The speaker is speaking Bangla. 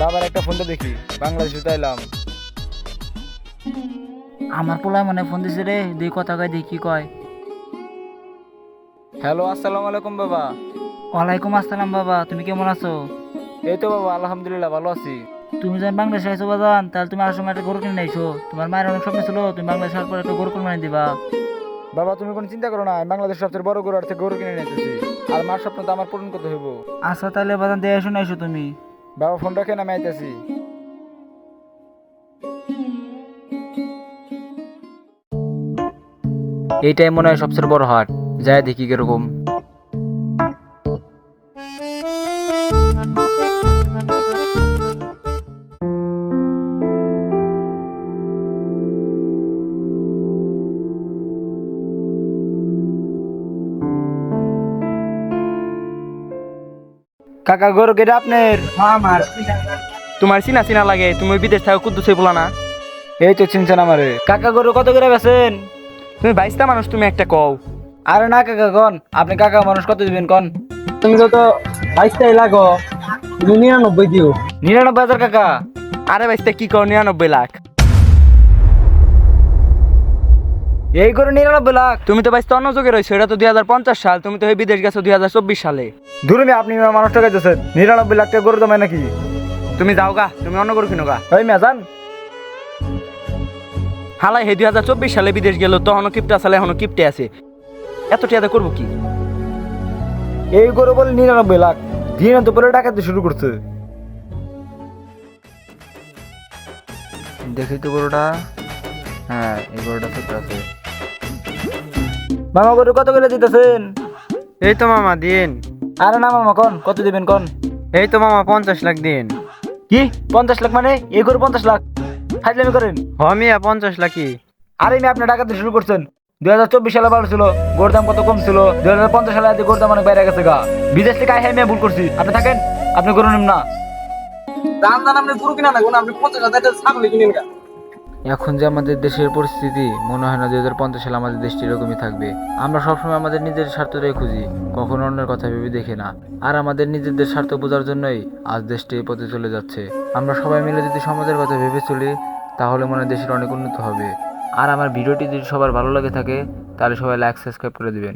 বাবার একটা ফোনটা দেখি বাংলাদেশে তো এলাম। আমার পোলায় মনে ফোন দিছে রে দুই কথা কয় দেখি কয়। হ্যালো আসসালামু আলাইকুম বাবা। ওয়ালাইকুম আসসালাম বাবা তুমি কেমন আছো? এই তো বাবা আলহামদুলিল্লাহ ভালো আছি। তুমি যখন বাংলাদেশে আইছো বাজান তাহলে তুমি সময় একটা গরু কিনে আইছো। তোমার মায়ের অনেক স্বপ্ন ছিল তুমি বাংলাদেশ আসার পর একটা গরু কোরবানি দিবা। বাবা তুমি কোনো চিন্তা করো না আমি বাংলাদেশ সবচেয়ে বড় গরু আর থেকে গরু কিনে নিতেছি আর মার স্বপ্ন তো আমার পূরণ করতে হইব। আচ্ছা তাহলে বাজান দিয়ে শুনে আইসো তুমি। বাবা ফোন রাখেন আমি আইতেছি। এইটাই মনে হয় সবচেয়ে বড় হাট। যায় দেখি কীরকম। কাকা গরু কেটে আপনার? আমার। তোমার চিনা চিনা লাগে তুমি বিদেশ থাকো কুদ্দুসে বলা না। এই তো চিনছেন আমারে। কাকা গরু কত করে বেছেন তুমি বাইশটা মানুষ তুমি একটা কও। আরে না কাকা কন। আপনি কাকা মানুষ কত দিবেন কন? তুমি যত বাইশটাই লাগো তুমি নিরানব্বই দিও। নিরানব্বই হাজার কাকা। আরে বাইশটা কি কও নিরানব্বই লাখ। এই গরু নিরানব্বই লাখ তুমি তো বাইশটা অন্য যুগে রয়েছো এটা তো দুই হাজার পঞ্চাশ সাল তুমি তো বিদেশ গেছো দুই হাজার চব্বিশ সালে। ধরুন আপনি মানুষ টাকাইতেছেন নিরানব্বই লাখ টাকা গরু দামায় নাকি? তুমি যাও গা তুমি অন্য করে কিনো গা। ওই মেয়া যান। হালাই হে দুই হাজার চব্বিশ সালে বিদেশ গেল তখনও কিপটা সালে এখনও কিপটে আছে। এত টিয়াতে করব কি? এই গরু বলে নিরানব্বই লাখ। দিন তো পরে ডাকাতে শুরু করছে। দেখি তো গরুটা। হ্যাঁ এই গরুটা আছে। মামা গরু কত করে দিতেছেন? এই তো মামা দিন। আরে না মামা কন? কত দিবেন কন? এই তো মামা পঞ্চাশ লাখ দিন। কি? পঞ্চাশ লাখ মানে? এই গরু পঞ্চাশ লাখ। ফাইজলামি করেন। হমিয়া পঞ্চাশ লাখই। আরে আমি আপনি ডাকাতে শুরু করছেন। দুই হাজার চব্বিশ সালে ভালো ছিল গোর দাম কত কম ছিল? দুই হাজার পঞ্চাশ সালে আজ গোর দাম অনেক বাইরে গেছে গা। বিদেশ থেকে আমি ভুল করছি। আপনি থাকেন আপনি গরু নেন না। দাম দাম আপনি পুরো কিনা না আপনি পঞ্চাশ হাজার টাকা ছাগলি কিনেন গা। এখন যে আমাদের দেশের পরিস্থিতি, মনে হয় না দুই হাজার পঞ্চাশ সালে আমাদের দেশটি এরকমই থাকবে। আমরা সবসময় আমাদের নিজের স্বার্থটাই খুঁজি, কখনো অন্যের কথা ভেবে দেখি না। আর আমাদের নিজেদের স্বার্থ বোঝার জন্যই আজ দেশটি পথে চলে যাচ্ছে। আমরা সবাই মিলে যদি সমাজের কথা ভেবে চলি, তাহলে মনে দেশের অনেক উন্নত হবে। আর আমার ভিডিওটি যদি সবার ভালো লাগে থাকে, তাহলে সবাই লাইক সাবস্ক্রাইব করে দিবেন।